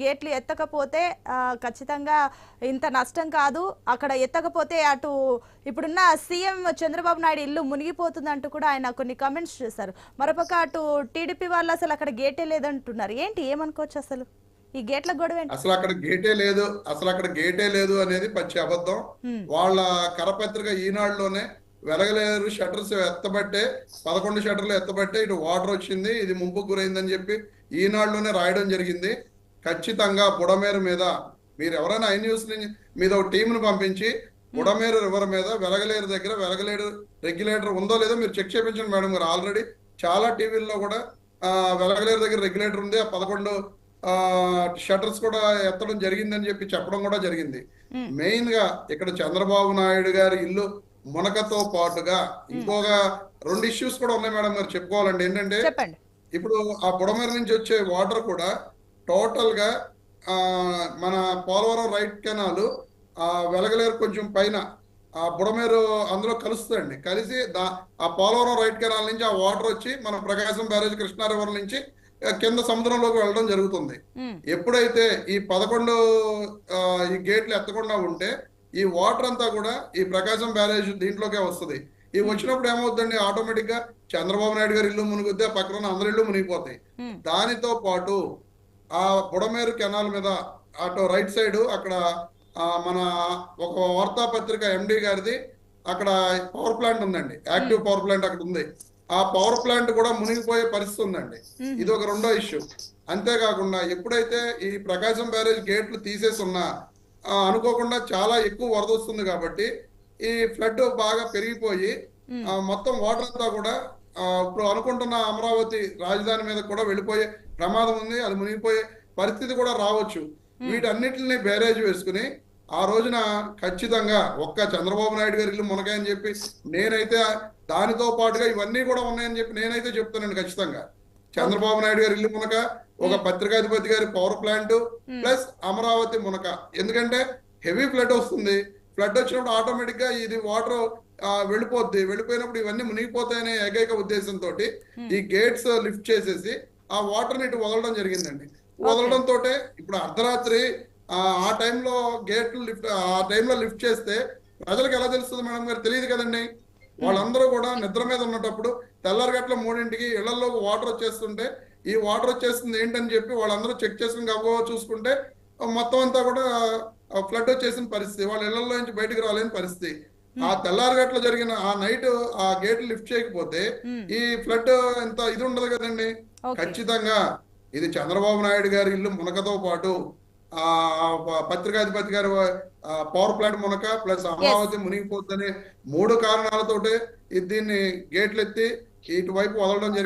గేట్లు ఎత్తకపోతే ఖచ్చితంగా ఇంత నష్టం కాదు. అక్కడ ఎత్తకపోతే అటు ఇప్పుడున్న సీఎం చంద్రబాబు నాయుడు ఇల్లు మునిగిపోతుందంటూ కూడా ఆయన కొన్ని కమెంట్స్ చేశారు. మరోపక్క అటు టీడీపీ వాళ్ళు అసలు అక్కడ గేటే లేదంటున్నారు. ఏంటి ఏమనుకోవచ్చు అసలు? ఈ గేట్ల గొడవ అసలు అక్కడ గేటే లేదు. అసలు అక్కడ గేటే లేదు అనేది పచ్చి అబద్ధం. వాళ్ళ కరపత్రిక ఈనాడులోనే వెలగలేరు షట్టర్స్ ఎత్తబట్టే పదకొండు షట్టర్లు ఎత్తబట్టే ఇటు వాటర్ వచ్చింది ఇది ముంపు గురైందని చెప్పి ఈనాడులోనే రాయడం జరిగింది. ఖచ్చితంగా బుడమేరు మీద మీరు ఎవరైనా ఐ న్యూస్ మీద ఒక టీంను పంపించి బుడమేరు రివర్ మీద వెలగలేరు దగ్గర వెలగలేరు రెగ్యులేటర్ ఉందో లేదో మీరు చెక్ చేయించండి మేడం గారు. ఆల్రెడీ చాలా టీవీల్లో కూడా వెలగలేరు దగ్గర రెగ్యులేటర్ ఉంది. ఆ పదకొండు షట్టర్స్ కూడా ఎత్తడం జరిగిందని చెప్పి చెప్పడం కూడా జరిగింది. మెయిన్గా ఇక్కడ చంద్రబాబు నాయుడు గారి ఇల్లు మునకతో పాటుగా ఇంకొక రెండు ఇష్యూస్ కూడా ఉన్నాయి మేడం గారు. చెప్పుకోవాలండి. ఏంటంటే ఇప్పుడు ఆ బుడమేర నుంచి వచ్చే వాటర్ కూడా టోటల్గా ఆ, మన పోలవరం రైట్ కెనాల్ ఆ వెలగలేరు కొంచెం పైన ఆ బుడమేరు అందులో కలుస్తుందండి కలిసి దా ఆ పోలవరం రైట్ కెనాల్ నుంచి ఆ వాటర్ వచ్చి మన ప్రకాశం బ్యారేజ్ కృష్ణా రివర్ నుంచి కింద సముద్రంలోకి వెళ్ళడం జరుగుతుంది. ఎప్పుడైతే ఈ పదకొండు ఈ గేట్లు ఎత్తకుండా ఉంటే ఈ వాటర్ అంతా కూడా ఈ ప్రకాశం బ్యారేజ్ దీంట్లోకే వస్తుంది. ఈ వచ్చినప్పుడు ఏమవుతుందండి ఆటోమేటిక్గా చంద్రబాబు నాయుడు గారి ఇల్లు మునిగితే పక్కన అందరి ఇల్లు మునిగిపోతాయి. దానితో పాటు ఆ బుడమేరు కెనాల్ మీద అటు రైట్ సైడ్ అక్కడ ఆ, మన ఒక వార్తాపత్రిక ఎండి గారిది అక్కడ పవర్ ప్లాంట్ ఉందండి. యాక్టివ్ పవర్ ప్లాంట్ అక్కడ ఉంది. ఆ పవర్ ప్లాంట్ కూడా మునిగిపోయే పరిస్థితి ఉందండి. ఇది ఒక రెండో ఇష్యూ. అంతేకాకుండా ఎప్పుడైతే ఈ ప్రకాశం బ్యారేజ్ గేట్లు తీసేసి ఉన్నా ఆ, అనుకోకుండా చాలా ఎక్కువ వరద వస్తుంది కాబట్టి ఈ ఫ్లడ్ బాగా పెరిగిపోయి మొత్తం వాటర్ అంతా కూడా ఇప్పుడు అనుకుంటున్న అమరావతి రాజధాని మీద కూడా వెళ్ళిపోయే ప్రమాదం ఉంది అది మునిగిపోయే పరిస్థితి కూడా రావచ్చు. వీటన్నిటిని బేరేజ్ వేసుకుని ఆ రోజున ఖచ్చితంగా ఒక్క చంద్రబాబు నాయుడు గారి ఇల్లు మునకాయని చెప్పి నేనైతే దానితో పాటుగా ఇవన్నీ కూడా ఉన్నాయని చెప్పి నేనైతే చెప్తానండి ఖచ్చితంగా. చంద్రబాబు నాయుడు గారి ఇల్లు మునక ఒక పత్రికాధిపతి గారి పవర్ ప్లాంట్ ప్లస్ అమరావతి మునక. ఎందుకంటే హెవీ ఫ్లడ్ వస్తుంది. ఫ్లడ్ వచ్చినప్పుడు ఆటోమేటిక్గా ఇది వాటర్ వెళ్ళిపోద్ది. వెళ్ళిపోయినప్పుడు ఇవన్నీ మునిగిపోతాయనే ఏకైక ఉద్దేశంతో ఈ గేట్స్ లిఫ్ట్ చేసేసి ఆ వాటర్ని ఇటు వదలడం జరిగిందండి. వదలడం తోటే ఇప్పుడు అర్ధరాత్రి ఆ, టైంలో గేట్లు లిఫ్ట్ ఆ టైంలో లిఫ్ట్ చేస్తే ప్రజలకు ఎలా తెలుస్తుంది మేడం గారు? తెలియదు కదండి. వాళ్ళందరూ కూడా నిద్ర మీద ఉన్నటప్పుడు తెల్లారి గట్ల మూడింటికి ఇళ్ళలో వాటర్ వచ్చేస్తుంటే ఈ వాటర్ వచ్చేస్తుంది ఏంటని చెప్పి వాళ్ళందరూ చెక్ చేసుకుని గబగబా చూసుకుంటే మొత్తం అంతా కూడా ఫ్లడ్ వచ్చేసిన పరిస్థితి. వాళ్ళ ఇళ్ళలో నుంచి బయటకు రాలేని పరిస్థితి. ఆ తెల్లారి గట్ల జరిగిన ఆ నైట్ ఆ గేట్లు లిఫ్ట్ చేయకపోతే ఈ ఫ్లడ్ ఎంత ఇది ఉండదు కదండి. ఖచ్చితంగా ఇది చంద్రబాబు నాయుడు గారి ఇల్లు మునకతో పాటు ఆ పత్రికాధిపతి గారి ఆ, పవర్ ప్లాంట్ మునక ప్లస్ అమరావతి మునిగిపోతుందనే మూడు కారణాలతోటే దీన్ని గేట్లు ఎత్తి ఇటువైపు వదలడం జరిగింది.